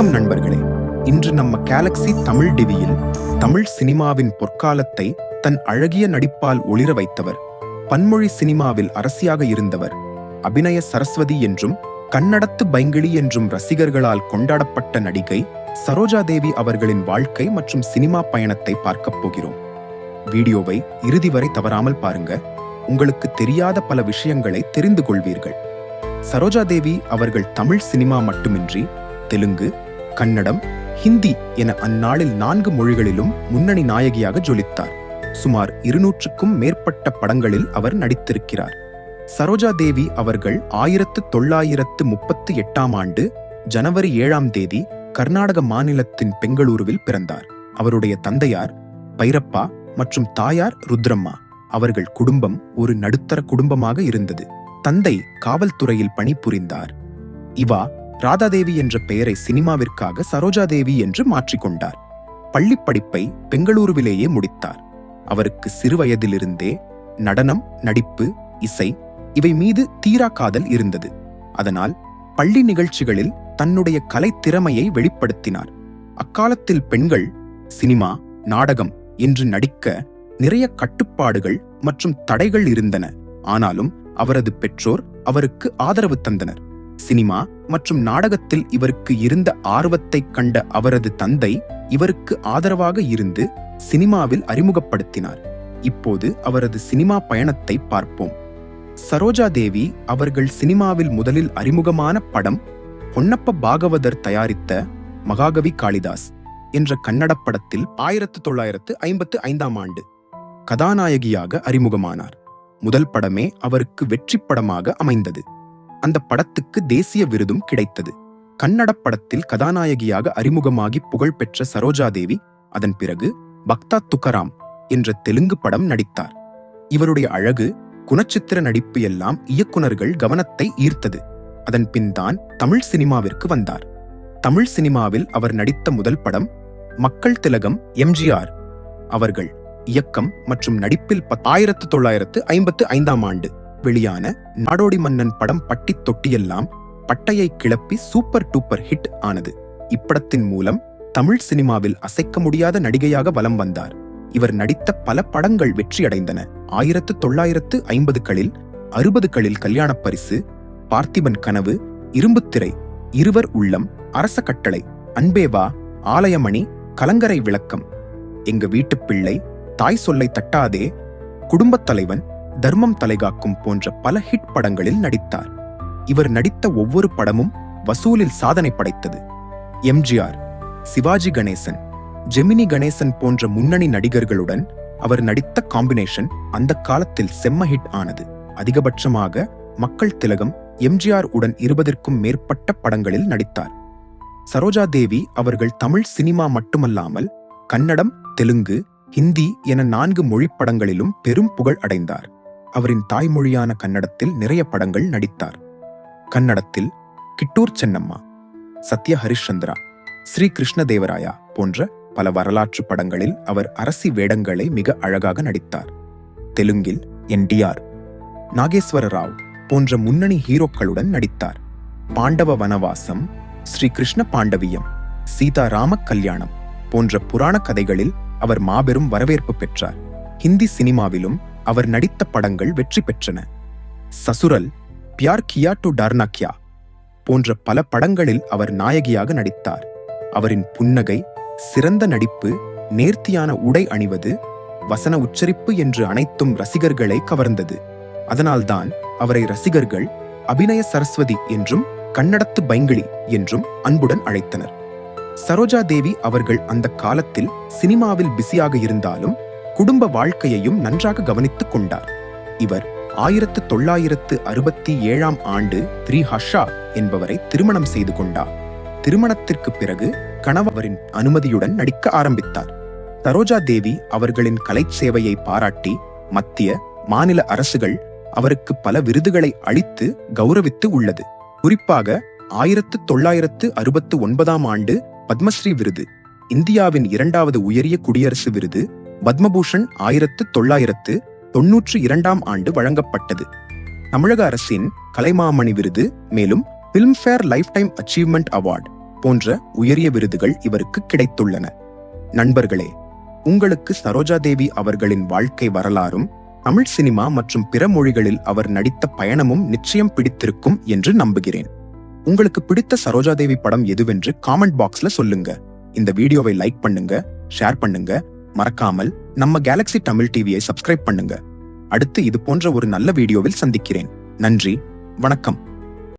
வணக்கம் நண்பர்களே. இன்று நம்ம கேலக்ஸி தமிழ் டிவியில் தமிழ் சினிமாவின் பொற்காலத்தை தன் அழகிய நடிப்பால் ஒளிர வைத்தவர் பன்மொழி சினிமாவில் அரசியாக இருந்தவர் அபிநய சரஸ்வதி என்றும் கன்னடத்து பைங்கிளி என்றும் ரசிகர்களால் கொண்டாடப்பட்ட நடிகை சரோஜா தேவி அவர்களின் வாழ்க்கை மற்றும் சினிமா பயணத்தை பார்க்கப் போகிறோம். வீடியோவை இறுதி வரை தவறாமல் பாருங்க. உங்களுக்கு தெரியாத பல விஷயங்களை தெரிந்து கொள்வீர்கள். சரோஜா தேவி அவர்கள் தமிழ் சினிமா மட்டுமின்றி தெலுங்கு கன்னடம் ஹிந்தி என அந்நாளில் நான்கு மொழிகளிலும் முன்னணி நாயகியாக ஜொலித்தார். சுமார் இருநூற்றுக்கும் மேற்பட்ட படங்களில் அவர் நடித்திருக்கிறார். சரோஜா தேவி அவர்கள் ஆயிரத்து தொள்ளாயிரத்து முப்பத்தி எட்டாம் ஆண்டு ஜனவரி ஏழாம் தேதி கர்நாடக மாநிலத்தின் பெங்களூருவில் பிறந்தார். அவருடைய தந்தையார் பைரப்பா மற்றும் தாயார் ருத்ரம்மா. அவர்கள் குடும்பம் ஒரு நடுத்தர குடும்பமாக இருந்தது. தந்தை காவல்துறையில் பணிபுரிந்தார். இவா ராதாதேவி என்ற பெயரை சினிமாவிற்காக சரோஜாதேவி என்று மாற்றிக்கொண்டார். பள்ளிப் படிப்பை பெங்களூருவிலேயே முடித்தார். அவருக்கு சிறுவயதிலிருந்தே நடனம் நடிப்பு இசை இவை மீது தீரா காதல் இருந்தது. அதனால் பள்ளி நிகழ்ச்சிகளில் தன்னுடைய கலைத்திறமையை வெளிப்படுத்தினார். அக்காலத்தில் பெண்கள் சினிமா நாடகம் என்று நடிக்க நிறைய கட்டுப்பாடுகள் மற்றும் தடைகள் இருந்தன. ஆனாலும் அவரது பெற்றோர் அவருக்கு ஆதரவு தந்தனர். சினிமா மற்றும் நாடகத்தில் இவருக்கு இருந்த ஆர்வத்தைக் கண்ட அவரது தந்தை இவருக்கு ஆதரவாக இருந்து சினிமாவில் அறிமுகப்படுத்தினார். இப்போது அவரது சினிமா பயணத்தை பார்ப்போம். சரோஜா தேவி அவர்கள் சினிமாவில் முதலில் அறிமுகமான படம் பொன்னப்ப பாகவதர் தயாரித்த மகாகவி காளிதாஸ் என்ற கன்னட படத்தில் ஆயிரத்து தொள்ளாயிரத்து ஐம்பத்து ஐந்தாம் ஆண்டு கதாநாயகியாக அறிமுகமானார். முதல் படமே அவருக்கு வெற்றி படமாக அமைந்தது. அந்த படத்துக்கு தேசிய விருதும் கிடைத்தது. கன்னட படத்தில் கதாநாயகியாக அறிமுகமாகி புகழ்பெற்ற சரோஜாதேவி அதன் பிறகு பக்தா துக்கராம் என்ற தெலுங்கு படம் நடித்தார். இவருடைய அழகு குணச்சித்திர நடிப்பு எல்லாம் இயக்குனர்கள் கவனத்தை ஈர்த்தது. அதன் பின்தான் தமிழ் சினிமாவிற்கு வந்தார். தமிழ் சினிமாவில் அவர் நடித்த முதல் படம் மக்கள் திலகம் எம்ஜிஆர். அவர்கள் இயக்கம் மற்றும் நடிப்பில் ஆயிரத்து தொள்ளாயிரத்து ஐம்பத்து ஐந்தாம் ஆண்டு. வெளியான நாடோடி மன்னன் படம் பட்டி தொட்டியெல்லாம் பட்டையை கிளப்பி சூப்பர் டூப்பர் ஹிட் ஆனது. இப்படத்தின் மூலம் தமிழ் சினிமாவில் அசைக்க முடியாத நடிகையாக வலம் வந்தார். இவர் நடித்த பல படங்கள் வெற்றியடைந்தன. ஆயிரத்து தொள்ளாயிரத்து ஐம்பதுகளில் அறுபதுகளில் கல்யாணப் பரிசு பார்த்திபன் கனவு இரும்புத்திரை இருவர் உள்ளம் அரச கட்டளை அன்பேவா ஆலயமணி கலங்கரை விளக்கம் எங்க வீட்டுப் பிள்ளை தாய் சொல்லை தட்டாதே குடும்பத் தலைவன் தர்மம் தலைகாக்கும் போன்ற பல ஹிட் படங்களில் நடித்தார். இவர் நடித்த ஒவ்வொரு படமும் வசூலில் சாதனை படைத்தது. எம்ஜிஆர் சிவாஜி கணேசன் ஜெமினி கணேசன் போன்ற முன்னணி நடிகர்களுடன் அவர் நடித்த காம்பினேஷன் அந்த காலத்தில் செம்ம ஹிட் ஆனது. அதிகபட்சமாக மக்கள் திலகம் எம்ஜிஆர் உடன் இருபதற்கும் மேற்பட்ட படங்களில் நடித்தார். சரோஜா தேவி அவர்கள் தமிழ் சினிமா மட்டுமல்லாமல் கன்னடம் தெலுங்கு ஹிந்தி என நான்கு மொழிப் படங்களிலும் பெரும் புகழ் அடைந்தார். அவரின் தாய்மொழியான கன்னடத்தில் நிறைய படங்கள் நடித்தார். கன்னடத்தில் கிட்டூர் சென்னம்மா சத்ய ஹரிஷ்சந்திரா ஸ்ரீ கிருஷ்ணதேவராயா போன்ற பல வரலாற்று படங்களில் அவர் அரசி வேடங்களை மிக அழகாக நடித்தார். தெலுங்கில் என்டிஆர் நாகேஸ்வர ராவ் போன்ற முன்னணி ஹீரோக்களுடன் நடித்தார். பாண்டவ வனவாசம் ஸ்ரீ கிருஷ்ண பாண்டவியம் சீதா ராம கல்யாணம் போன்ற புராண கதைகளில் அவர் மாபெரும் வரவேற்பு பெற்றார். ஹிந்தி சினிமாவிலும் அவர் நடித்த படங்கள் வெற்றி பெற்றன. சசுரல் பியார் கியா டு டர்னாக்யா போன்ற பல படங்களில் அவர் நாயகியாக நடித்தார். அவரின் புன்னகை சிறந்த நடிப்பு நேர்த்தியான உடை அணிவது வசன உச்சரிப்பு என்று அனைத்தும் ரசிகர்களை கவர்ந்தது. அதனால்தான் அவரை ரசிகர்கள் அபிநய சரஸ்வதி என்றும் கன்னடத்து பைங்கிளி என்றும் அன்புடன் அழைத்தனர். சரோஜா தேவி அவர்கள் அந்த காலத்தில் சினிமாவில் பிஸியாக இருந்தாலும் குடும்ப வாழ்க்கையையும் நன்றாக கவனித்துக் கொண்டார். இவர் ஆயிரத்து தொள்ளாயிரத்து அறுபத்தி ஏழாம் ஆண்டு த்ரீ ஹஷா என்பவரை திருமணம் செய்து கொண்டார். திருமணத்திற்கு பிறகு கணவரின் அனுமதியுடன் நடிக்க ஆரம்பித்தார். சரோஜா தேவி அவர்களின் கலை சேவையை பாராட்டி மத்திய மாநில அரசுகள் அவருக்கு பல விருதுகளை அளித்து கௌரவித்து உள்ளது. குறிப்பாக ஆயிரத்து தொள்ளாயிரத்து அறுபத்து ஒன்பதாம் ஆண்டு பத்மஸ்ரீ விருது இந்தியாவின் இரண்டாவது உயரிய குடியரசு விருது பத்மபூஷன் ஆயிரத்து தொள்ளாயிரத்து தொன்னூற்று இரண்டாம் ஆண்டு வழங்கப்பட்டது. தமிழக அரசின் கலைமாமணி விருது மேலும் Filmfare lifetime achievement award போன்ற உயரிய விருதுகள் இவருக்கு கிடைத்துள்ளன. நண்பர்களே உங்களுக்கு சரோஜா தேவி அவர்களின் வாழ்க்கை வரலாறும் தமிழ் சினிமா மற்றும் பிற மொழிகளில் அவர் நடித்த பயணமும் நிச்சயம் பிடித்திருக்கும் என்று நம்புகிறேன். உங்களுக்கு பிடித்த சரோஜா தேவி படம் எதுவென்று காமெண்ட் பாக்ஸ்ல சொல்லுங்க. இந்த வீடியோவை லைக் பண்ணுங்க ஷேர் பண்ணுங்க மறக்காமல் நம்ம கேலக்ஸி தமிழ் டிவியை சப்ஸ்கிரைப் பண்ணுங்க. அடுத்து இது போன்ற ஒரு நல்ல வீடியோவில் சந்திக்கிறேன். நன்றி வணக்கம்.